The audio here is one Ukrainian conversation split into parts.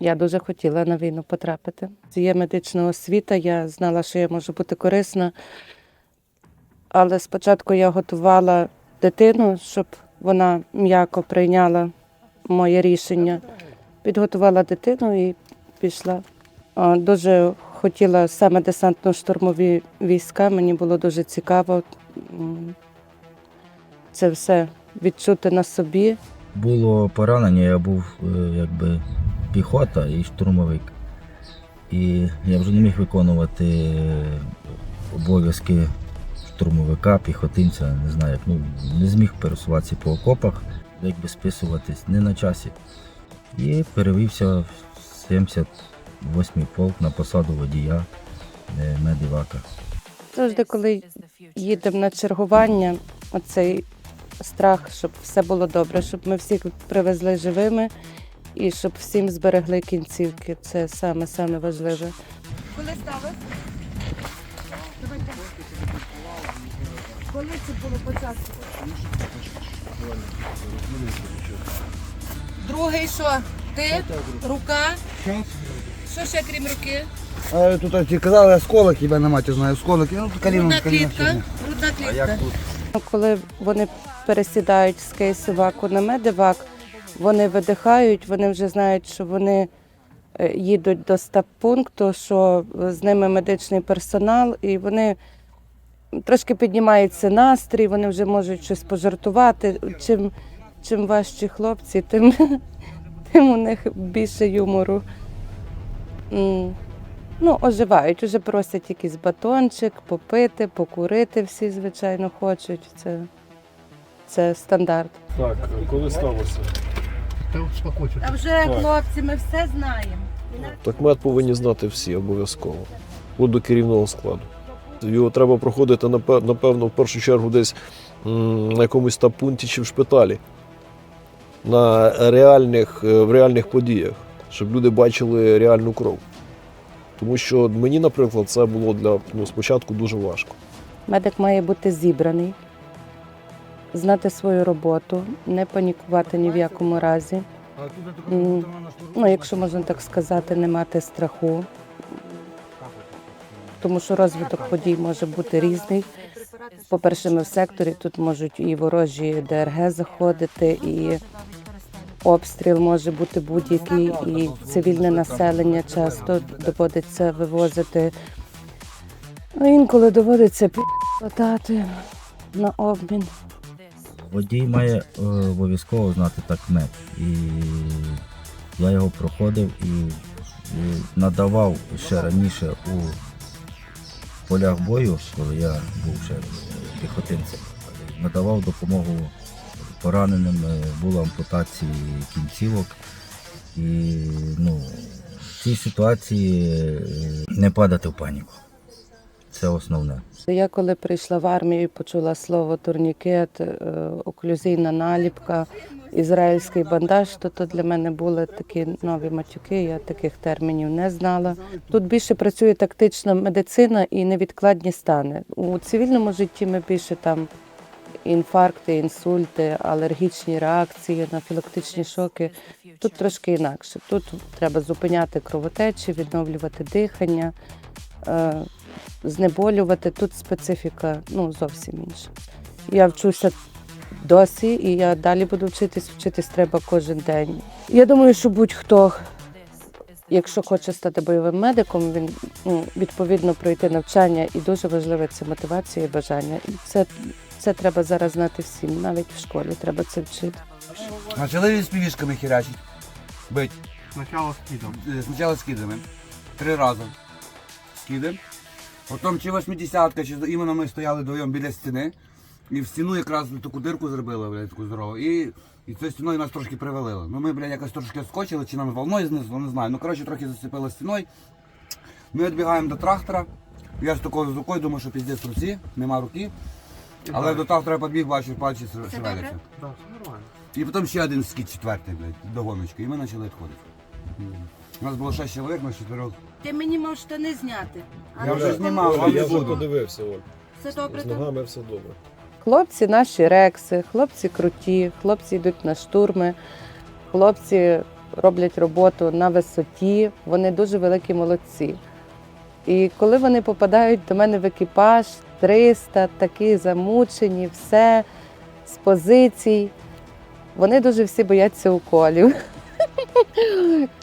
Я дуже хотіла на війну потрапити. Є медична освіта, я знала, що я можу бути корисна. Але спочатку я готувала дитину, щоб вона м'яко прийняла моє рішення. Підготувала дитину і пішла. Дуже хотіла саме десантно-штурмові війська. Мені було дуже цікаво це все відчути на собі. Було поранення, я був е, якби піхота і штурмовик. І я вже не міг виконувати обов'язки штурмовика, піхотинця, не знаю, ну, не зміг пересуватися по окопах, якби списуватись, не на часі. І перевівся в 78-й полк на посаду водія е, медивака. Завжди, коли їдемо на чергування, оцей страх, щоб все було добре, щоб ми всіх привезли живими і щоб всім зберегли кінцівки. Це саме саме важливе. Коли ставив? Коли це було початку? Другий що? Ти? Рука? Що ще крім руки? А тут ті казали, осколок, хіба на маті знаю, осколок. Ну, коліном, Грудна коліном. клітка. Грудна клітка. Ну, Коли вони пересідають з кейсиваку на медивак, вони видихають, вони вже знають, що вони е, їдуть до стаб-пункту, що з ними медичний персонал, і вони трошки піднімається настрій, вони вже можуть щось пожартувати. Чим, чим важчі хлопці, тим, тим у них більше юмору. Ну, оживають, уже просять якийсь батончик, попити, покурити всі, звичайно, хочуть. Це, це стандарт. Так, коли сталося? А вже хлопці, ми все знаємо. Так мед повинні знати всі обов'язково. От до керівного складу. Його треба проходити напевно в першу чергу десь на якомусь там пункті чи в шпиталі. На реальних, е, в реальних подіях, щоб люди бачили реальну кров. Тому що мені, наприклад, це було для ну, спочатку дуже важко. Медик має бути зібраний, знати свою роботу, не панікувати ні в якому разі. Ну, якщо можна так сказати, не мати страху, тому що розвиток подій може бути різний. По-перше, ми в секторі тут можуть і ворожі ДРГ заходити, і обстріл може бути будь-який, і цивільне населення часто доводиться вивозити. Ну, інколи доводиться латати на обмін. Водій має е, обов'язково знати так мед. І я його проходив і, надавав ще раніше у полях бою, коли я був ще піхотинцем, надавав допомогу пораненим, е, була ампутації кінцівок. І ну, в цій ситуації е, не падати в паніку. Це основне. Я коли прийшла в армію і почула слово турнікет, е, оклюзійна наліпка, ізраїльський бандаж, то, то для мене були такі нові матюки, я таких термінів не знала. Тут більше працює тактична медицина і невідкладні стани. У цивільному житті ми більше там інфаркти, інсульти, алергічні реакції, анафілактичні шоки. Тут трошки інакше. Тут треба зупиняти кровотечі, відновлювати дихання. е, знеболювати. Тут специфіка ну, зовсім інша. Я вчуся досі, і я далі буду вчитись. Вчитись треба кожен день. Я думаю, що будь-хто, якщо хоче стати бойовим медиком, він ну, відповідно пройти навчання, і дуже важливе це мотивація і бажання. І це, це треба зараз знати всім, навіть в школі треба це вчити. Почали з півішками херячить. Бить. Сначала скидом. Е, Спочатку скидами. Три рази. Скиди. Потім чи 80-ка, чи іменно ми стояли вдвоєм біля стіни. І в стіну якраз таку дирку зробили, блядь, таку здорову. І, і цією стіною нас трошки привалило. Ну ми, блядь, якось трошки скочили, чи нам волною знесло, не знаю. Ну, коротше, трохи зацепило стіною. Ми відбігаємо до трактора. Я ж такою з рукою думаю, що піздець в руці, нема руки. Але до трактора я підбіг, бачу, пальці шевеляться. Да, все нормально. І потім ще один скіт четвертий, блядь, до гоночки. І ми почали відходити. У нас було 6 чоловік, на чотирьох. Ти мені можеш штани зняти. А Я ну, вже знімав, Я вже буду. подивився, Оль. Все добре З там? ногами все добре. Хлопці наші рекси, хлопці круті, хлопці йдуть на штурми, хлопці роблять роботу на висоті, вони дуже великі молодці. І коли вони попадають до мене в екіпаж 300, такі замучені, все з позицій, вони дуже всі бояться уколів.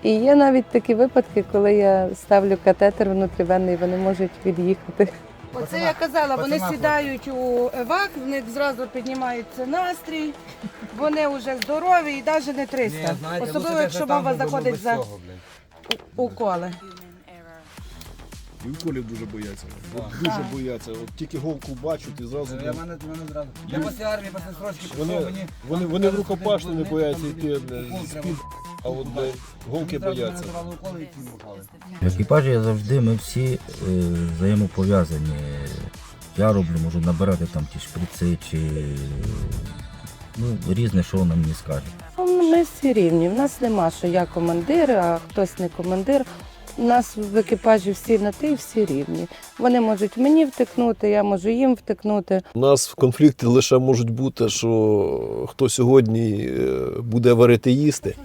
І є навіть такі випадки, коли я ставлю катетер внутрівенний, вони можуть від'їхати. Оце я казала, вони сідають у евак, в них зразу піднімається настрій, вони вже здорові і навіть не 300. Особливо, якщо мова заходить за уколи. І уколів дуже бояться. От дуже бояться. От тільки голку бачать і зразу. Я мене, мене зразу. Я після армії, після строчки пішов, Вони, мені... вони, вони в рукопашну не бояться йти Укол з під, а от де голки бояться. В екіпажі я завжди ми всі е, взаємопов'язані. Я роблю, можу набирати там ті шприци чи ну, різне, що вона мені скаже. Ну, Ми всі рівні. В нас нема, що я командир, а хтось не командир. У нас в екіпажі всі на ти, всі рівні. Вони можуть мені втикнути, я можу їм втикнути. У нас в конфлікті лише можуть бути, що хто сьогодні е, буде варити їсти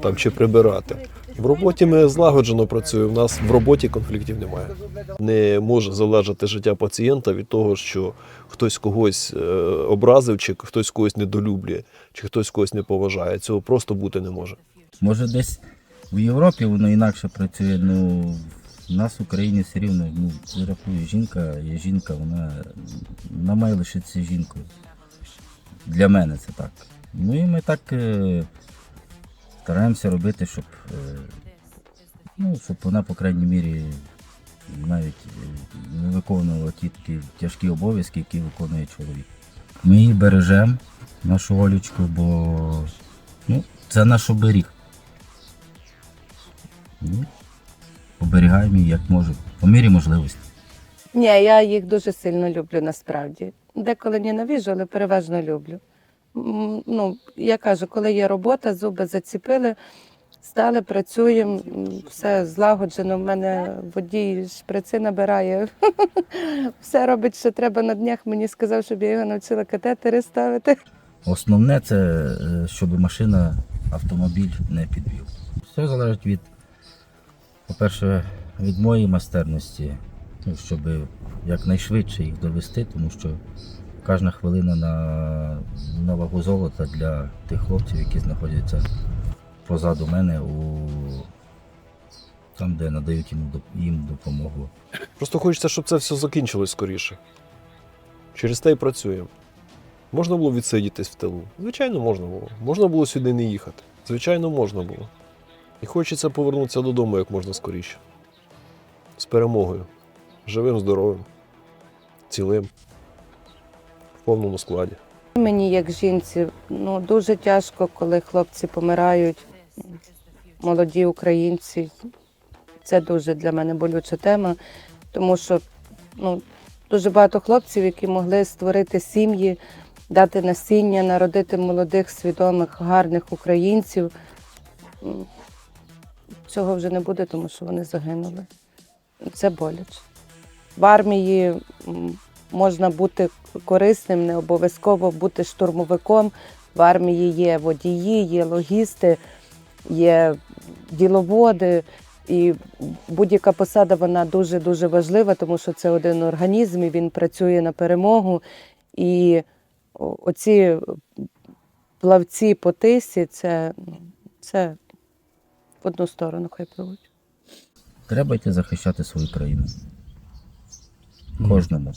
там, чи прибирати. В роботі ми злагоджено працюємо. У нас в роботі конфліктів немає. Не може залежати життя пацієнта від того, що хтось когось е, образив, чи хтось когось недолюблює, чи хтось когось не поважає. Цього просто бути не може. Може, десь в Європі воно інакше працює. Ну, в нас в Україні все рівно, ну, рахую, жінка є жінка, вона, вона має лишитися жінкою. Для мене це так. Ну і ми так е, стараємося робити, щоб, е, ну, щоб вона, по крайній мірі, навіть е, не виконувала ті такі тяжкі обов'язки, які виконує чоловік. Ми її бережемо, нашу Олічку, бо ну, це наш оберіг. Ну, оберігаємо її як можемо, по мірі можливості. Ні, я їх дуже сильно люблю насправді. Деколи ненавижу, але переважно люблю. М, Ну, я кажу, коли є робота, зуби заціпили, стали, працюємо, м, все злагоджено. В мене водій шприци набирає. Все робить, що треба на днях. Мені сказав, щоб я його навчила катетери ставити. Основне це, е, щоб машина, автомобіль не підвів. Все залежить від, по-перше, від моєї майстерності, ну, щоб якнайшвидше їх довести, тому що кожна хвилина на, на вагу золота для тих хлопців, які знаходяться позаду мене, у, там, де надають їм, допомогу. Просто хочеться, щоб це все закінчилось скоріше. Через те й працюємо. Можна було відсидітись в тилу? Звичайно, можна було. Можна було сюди не їхати. Звичайно, можна було. І хочеться повернутися додому як можна скоріше. З перемогою. Живим, здоровим, цілим, в повному складі. Мені, як жінці, ну дуже тяжко, коли хлопці помирають, молоді українці. Це дуже для мене болюча тема, тому що ну, дуже багато хлопців, які могли створити сім'ї, дати насіння, народити молодих, свідомих, гарних українців. Цього вже не буде, тому що вони загинули. Це боляче. В армії можна бути корисним, не обов'язково бути штурмовиком. В армії є водії, є логісти, є діловоди. І будь-яка посада вона дуже дуже важлива, тому що це один організм, і він працює на перемогу. І оці плавці по тисі це, це в одну сторону хай пливуть. Треба йти захищати свою країну. Кожному.